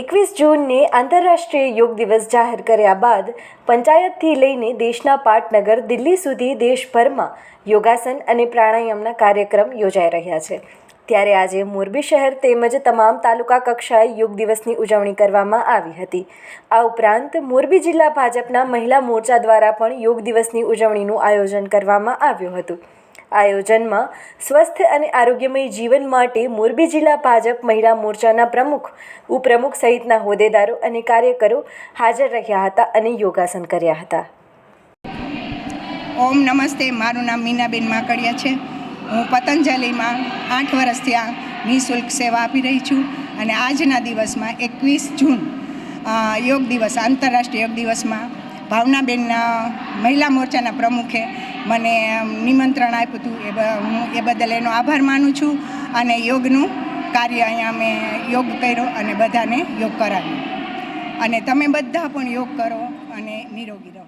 એકવીસ જૂનને આંતરરાષ્ટ્રીય યોગ દિવસ જાહેર કર્યા બાદ પંચાયતથી લઈને દેશના પાટનગર, દિલ્હી સુધી દેશભરમાં યોગાસન અને પ્રાણાયામના કાર્યક્રમ યોજાઈ રહ્યા છે. ત્યારે આજે મોરબી શહેર તેમજ તમામ તાલુકા કક્ષાએ યોગ દિવસની ઉજવણી કરવામાં આવી હતી. આ ઉપરાંત મોરબી જિલ્લા ભાજપના મહિલા મોરચા દ્વારા પણ યોગ દિવસની ઉજવણીનું આયોજન કરવામાં આવ્યું હતું. આયોજનમાં સ્વસ્થ અને આરોગ્યમય જીવન માટે મોરબી જિલ્લા ભાજપ મહિલા મોરચાના પ્રમુખ, ઉપપ્રમુખ સહિતના હોદ્દેદારો અને કાર્યકરો હાજર રહ્યા હતા અને યોગાસન કર્યા હતા. ઓમ નમસ્તે, મારું નામ મીનાબેન માકડિયા છે. હું પતંજલિમાં આઠ વર્ષથી આ નિઃશુલ્ક સેવા આપી રહી છું અને આજના દિવસમાં એકવીસ જૂન યોગ દિવસ, આંતરરાષ્ટ્રીય યોગ દિવસમાં ભાવનાબેનના મહિલા મોરચાના પ્રમુખે મને નિમંત્રણ આપ્યું હતું. એ હું એ બદલ એનો આભાર માનું છું અને યોગનું કાર્ય અહીંયા મેં યોગ કર્યો અને બધાને યોગ કરાવ્યો. અને તમે બધા પણ યોગ કરો અને નિરોગી રહો.